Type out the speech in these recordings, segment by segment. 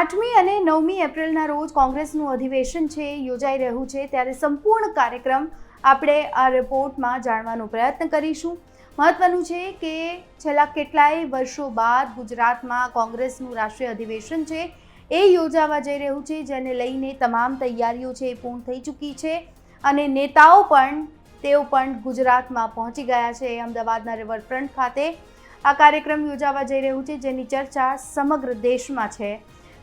આઠમી અને નવમી એપ્રિલના રોજ કોંગ્રેસનું અધિવેશન છે, યોજાઈ રહ્યું છે, ત્યારે સંપૂર્ણ કાર્યક્રમ આપણે આ રિપોર્ટમાં જાણવાનો પ્રયત્ન કરીશું. મહત્વનું છે કે છેલ્લા કેટલાય વર્ષો બાદ ગુજરાતમાં કોંગ્રેસનું રાષ્ટ્રીય અધિવેશન છે, એ યોજાવા જઈ રહ્યું છે, જેને લઈને તમામ તૈયારીઓ છે એ પૂર્ણ થઈ ચૂકી છે અને નેતાઓ પણ, તેઓ પણ ગુજરાતમાં પહોંચી ગયા છે અમદાવાદના રિવરફ્રન્ટ ખાતે. આ કાર્યક્રમ યોજાવા જઈ રહ્યું છે, જેની ચર્ચા સમગ્ર દેશમાં છે.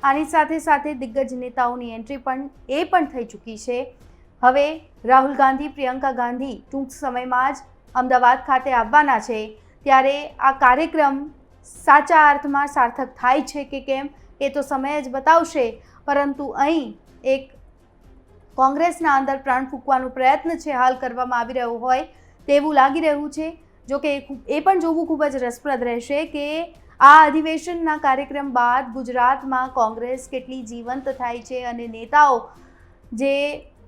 આની સાથે સાથે દિગ્ગજ નેતાઓની એન્ટ્રી પણ એ પણ થઈ ચૂકી છે. હવે રાહુલ ગાંધી, પ્રિયંકા ગાંધી ટૂંક સમયમાં જ અમદાવાદ ખાતે આવવાના છે. ત્યારે આ કાર્યક્રમ સાચા અર્થમાં સાર્થક થાય છે કે કેમ એ તો સમય જ બતાવશે. પરંતુ અહીં એક કોંગ્રેસના અંદર પ્રાણ ફૂંકવાનો પ્રયત્ન છે હાલ કરવામાં આવી રહ્યો હોય તેવું લાગી રહ્યું છે. જો કે એ ખૂબ- એ પણ જોવું ખૂબ જ રસપ્રદ રહેશે કે આ અધિવેશનના કાર્યક્રમ બાદ ગુજરાતમાં કોંગ્રેસ કેટલી જીવંત થાય છે અને નેતાઓ જે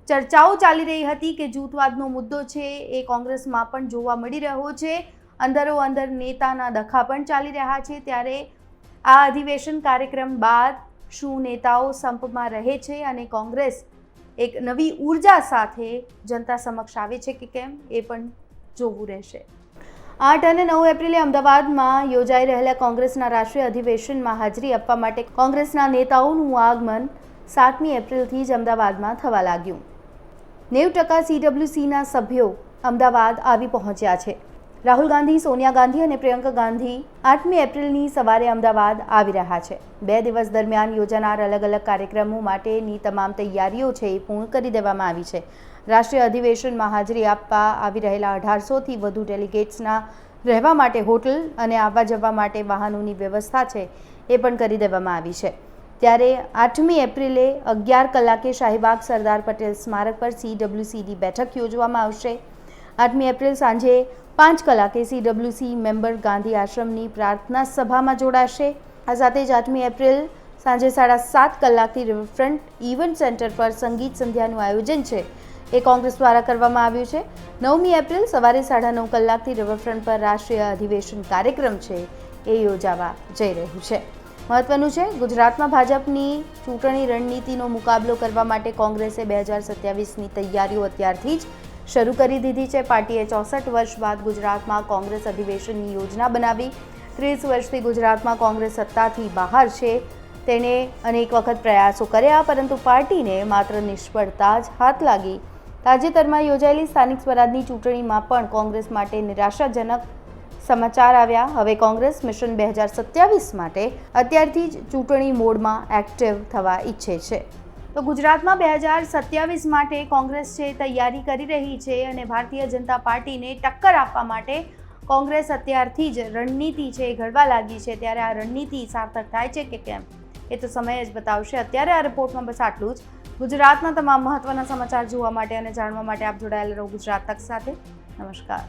ચર્ચાઓ ચાલી રહી હતી કે જૂથવાદનો મુદ્દો છે એ કોંગ્રેસમાં પણ જોવા મળી રહ્યો છે. અંદરો અંદર નેતાના દખા પણ ચાલી રહ્યા છે. ત્યારે આ અધિવેશન કાર્યક્રમ બાદ શું નેતાઓ સંપમાં રહે છે અને કોંગ્રેસ એક નવી ઊર્જા સાથે જનતા સમક્ષ આવે છે કે કેમ એ પણ જોવું રહેશે. આઠ અને નવ એપ્રિલે અમદાવાદમાં યોજાઈ રહેલા કોંગ્રેસના રાષ્ટ્રીય અધિવેશનમાં હાજરી આપવા માટે કોંગ્રેસના નેતાઓનું આગમન સાતમી એપ્રિલથી જ અમદાવાદમાં થવા લાગ્યું. નેવું ટકા સીડબ્લ્યુસીના સભ્યો અમદાવાદ આવી પહોંચ્યા છે. રાહુલ ગાંધી, સોનિયા ગાંધી અને પ્રિયંકા ગાંધી આઠમી એપ્રિલની સવારે અમદાવાદ આવી રહ્યા છે. બે દિવસ દરમિયાન યોજાનાર અલગ અલગ કાર્યક્રમો માટેની તમામ તૈયારીઓ છે એ પૂર્ણ કરી દેવામાં આવી છે. રાષ્ટ્રીય અધિવેશનમાં હાજરી આપવા આવી રહેલા અઢારસોથી વધુ ડેલિગેટ્સના રહેવા માટે હોટલ અને આવવા જવા માટે વાહનોની વ્યવસ્થા છે એ પણ કરી દેવામાં આવી છે. ત્યારે આઠમી એપ્રિલે અગિયાર કલાકે શાહીબાગ સરદાર પટેલ સ્મારક પર સીડબ્લ્યુસીની બેઠક યોજવામાં આવશે. આઠમી એપ્રિલ સાંજે પાંચ કલાકે સીડબ્લ્યુસી મેમ્બર ગાંધી આશ્રમની પ્રાર્થના સભામાં જોડાશે. આ સાથે જ આઠમી એપ્રિલ સાંજે સાડા સાત કલાકથી રિવરફ્રન્ટ ઇવેન્ટ સેન્ટર પર સંગીત સંધ્યાનું આયોજન છે. એ કોંગ્રેસ દ્વારા કરવામાં આવ્યું છે. નવમી એપ્રિલ સવારે સાડા નવ કલાકથી રિવરફ્રન્ટ પર રાષ્ટ્રીય અધિવેશન કાર્યક્રમ છે. એ યોજાવા જઈ રહ્યું છે. મહત્વનું છે, ગુજરાતમાં ભાજપની ચૂંટણી રણનીતિનો મુકાબલો કરવા માટે કોંગ્રેસે બે હજાર સત્યાવીસની તૈયારીઓ અત્યારથી જ શરૂ કરી દીધી છે. પાર્ટીએ ચોસઠ વર્ષ બાદ ગુજરાતમાં કોંગ્રેસ અધિવેશનની યોજના બનાવી. ત્રીસ વર્ષથી ગુજરાતમાં કોંગ્રેસ સત્તાથી બહાર છે. તેણે અનેક વખત પ્રયાસો કર્યા, પરંતુ પાર્ટીને માત્ર નિષ્ફળતા જ હાથ લાગી. તાજેતરમાં યોજાયેલી સ્થાનિક સ્વરાજની ચૂંટણીમાં પણ કોંગ્રેસ માટે નિરાશાજનક સમાચાર આવ્યા. હવે કોંગ્રેસ મિશન બે હજાર સત્યાવીસ માટે અત્યારથી જ ચૂંટણી મોડમાં એક્ટિવ થવા ઈચ્છે છે. તો ગુજરાતમાં બે હજાર સત્યાવીસ માટે કોંગ્રેસ છે તૈયારી કરી રહી છે અને ભારતીય જનતા પાર્ટીને ટક્કર આપવા માટે કોંગ્રેસ અત્યારથી જ રણનીતિ છે એ ઘડવા લાગી છે. ત્યારે આ રણનીતિ સાર્થક થાય છે કે કેમ? એ તો સમય જ બતાવશે. અત્યારે આ રિપોર્ટમાં બસ આટલું જ. ગુજરાતના તમામ મહત્વના સમાચાર જોવા માટે અને જાણવા માટે આપ જોડાયેલા રહો ગુજરાત તક સાથે. નમસ્કાર.